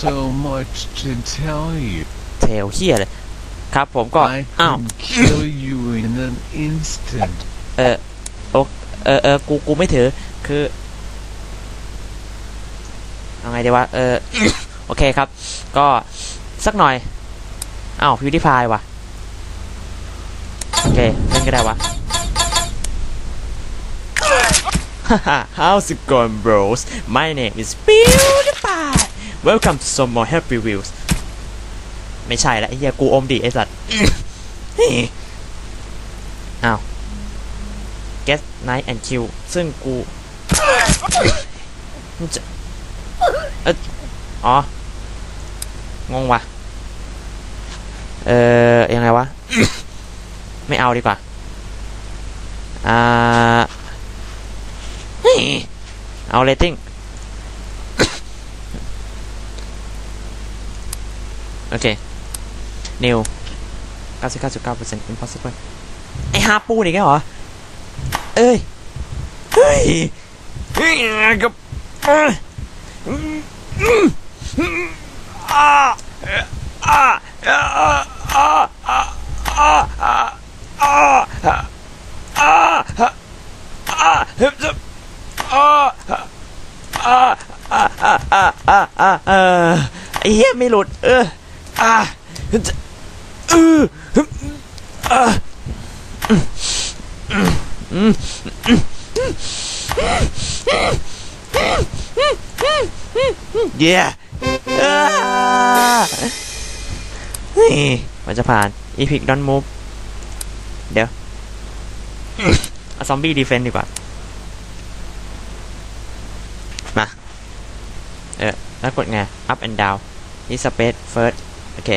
so much to tell you. เทลเฮียเลยครับผมก็ I อ้าว can kill you in an instant. เออโอเออเออกู กูไม่ถือ คือเอาไงดีวะ เออ โอเคครับ ก็สักหน่อย อ้าวพิวดิพายว่ะ โอเค เล่นก็ได้วะ How's it going bros My name is PewDiePie Welcome to some more happy wheels ไม่ใช่ละไอ้เหี้ยกูอมดิไอ้สัตว์อ้าว Get Night and Kill ซึ่งกูจะเอยอ๋อ งงวะเออยังไงวะ ไม่เอาดีกว่า อ่าเฮ้ยเอาเรตติ้ง โอเคเนว99.9% impossible ไอ้ฮาปูนี่แกเหรอ เอ้ย เฮ้ยเฮ้ยกับไอ้เหี้ยไม่หลุด เออ อ่าจะเอออ่าเย้อ่านี่มันจะผ่านอีพิกดอนมูฟเดี๋ยวเอาซอมบี้ดีเฟนดีกว่า มา เออ แล้วกดไง up and down นี่ space first โอเค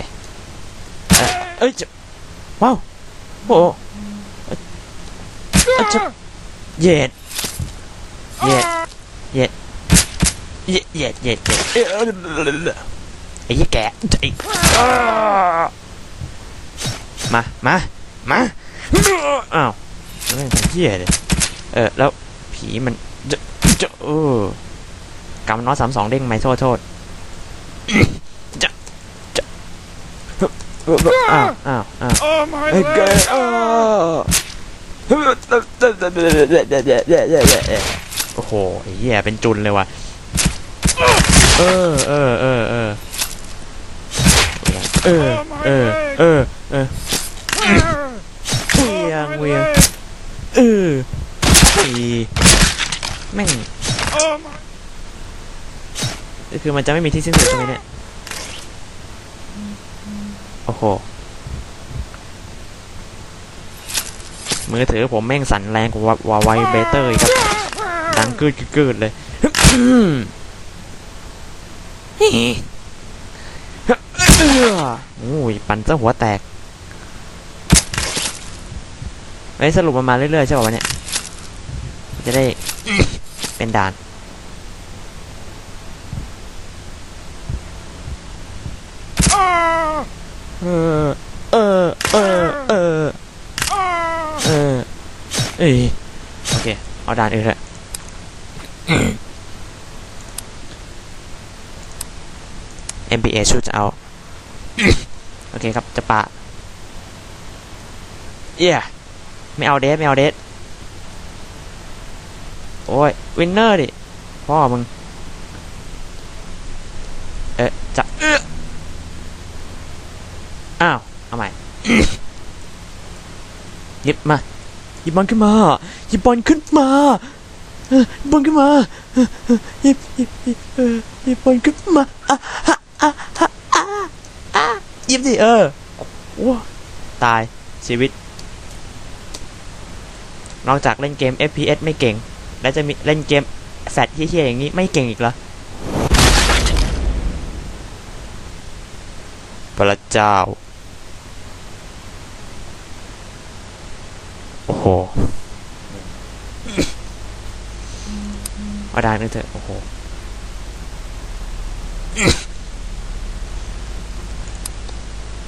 เอเอ้ยจะว้าวโอ้เยเอ้ยจะเย็ดเย็ดเย็ดเย็ดเย็ดเย็ดเย็ดเอ้ยไอ้ยี่แกไอ้มามามาอ้าวเล่นเป็นเหี้ยเลยเออแล้วผีมันจะจะเออกำน้อยสามสองเด้งไหมโทษโทษจะจะ อ้าวอ้าวอ้าว Oh my ไอ้แก leg! อ้าวโอ้โหไอ้เหี้ยเป็นจุนเลยว่ะเออเออเออเออเออเออเออเออเวียงเวียงเอออีแม่งคือมันจะไม่มีที่สิ้นสุดใช่ไหมเนี่ย อ้โห มือถือผมแม่งสั่นแรงกว่าวาไวเบเตอร์อีกครับ ดังกืดกืดเลยโอ้ยปั่นซะหัวแตกเฮ้สรุปมันมาเรื่อยๆใช่ป่าวะเนี่ย จะได้เป็นด่าน เออ เออ เออ เออ เออ เอ้ยโอเค เอาด่านอื่นเถอะ MBA ชุดจะเอา โอเคครับ จะปะเย้ไม่เอาเดทไม่เอาเดทโอ้ย วินเนอร์ดิ พ่อมึง เอ๊ะจะเอ้ออ้าว เอาใหม่ หยิบมาหยิบบอลขึ้นมาหยิบบอลขึ้นมาหยิบบอลขึ้นมาหยิบหยิบหยิบยิบบอลขึ้นมาอะอะอะอะอะอะหยิบสิเออโอ้ตายชีวิต นอกจากเล่นเกม FPS ไม่เก่ง แล้วจะมีเล่นเกมแฟตเฮี้ยๆอย่างนี้ไม่เก่งอีกเหรอพระเจ้า อ้โหเอาได้นึงเถอะ โอ้โห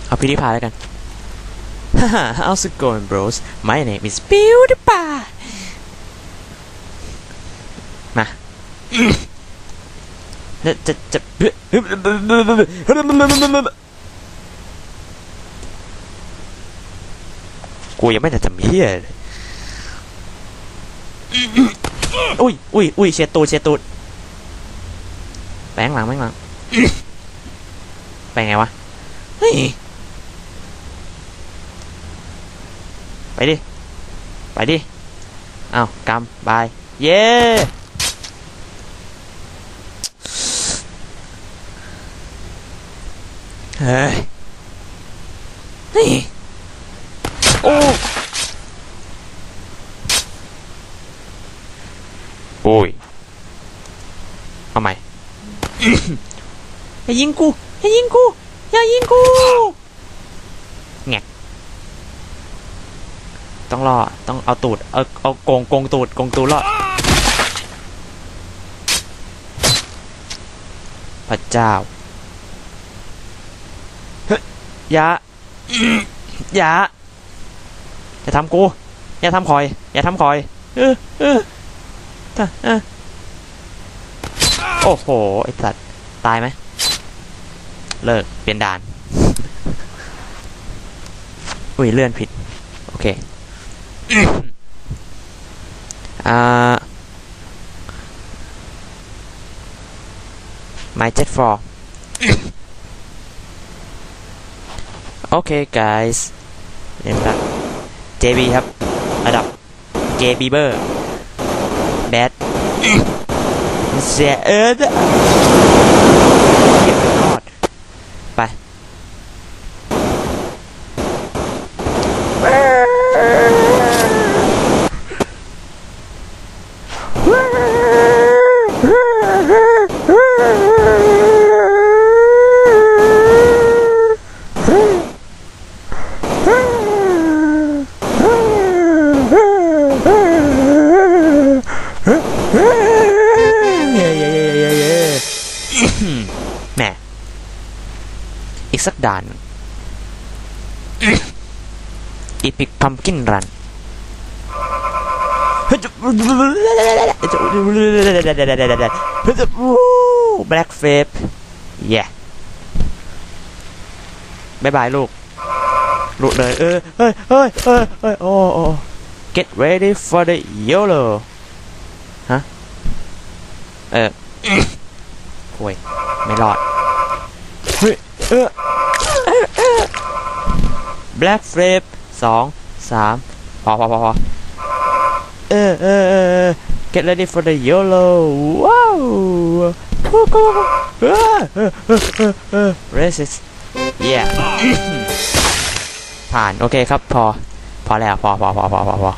เอาพิธีพาแล้วกัน Haha, how's it going, bros? My name is PewDiePie. มา จะจะจะ กูยังไม่ได้ทำเฮียเลยอุ้ยอุ้ยอุ้ยเชียร์ตูดเชียร์ตูดแบงหลังแบงหลังไปไงวะ เฮ้ย ไปดิ ไปดิ อ้าวกำบาย เย้เฮ้ยเฮ้ย โอ้โอ้ยทำไมอย่ายิงกูอย่ายิงกูอย่ายิงกูแงกต้องล่อต้องเอาตูดเอาเอาโกงโกงตูดโกงตูดล่อพระเจ้าอย่าอย่า อย่าทำกู อย่าทำคอย อย่าทำคอย เออเออถ้าเออโอ้โห ไอสัตว์ ตายไหม เลิก เปลี่ยนด่าน อุ้ย เลื่อนผิด โอเค อ่า my jet for โอเค guys เรียนครับ JB ครับระดับ JB เบอร์แบดเสียเอิร์ด สักด่านอีพิกพัมกินรันแบล็กเฟปเย้บายบายลูกลุดเลยเออเฮ้ยเฮ้ยเฮ้ยเฮ้ยโอ้โอ้ get ready for the YOLO ฮะ เออโวยไม่รอด ฮ้ยเออ Black Flip สองสามพอพอพอพอเออเออเออเออ get ready for the YOLO ว้าวว้าวว้าวเออเออเออเออเออ racist yeah ผ่าน โอเคครับ พอ พอแล้ว พอพอพอพอพอ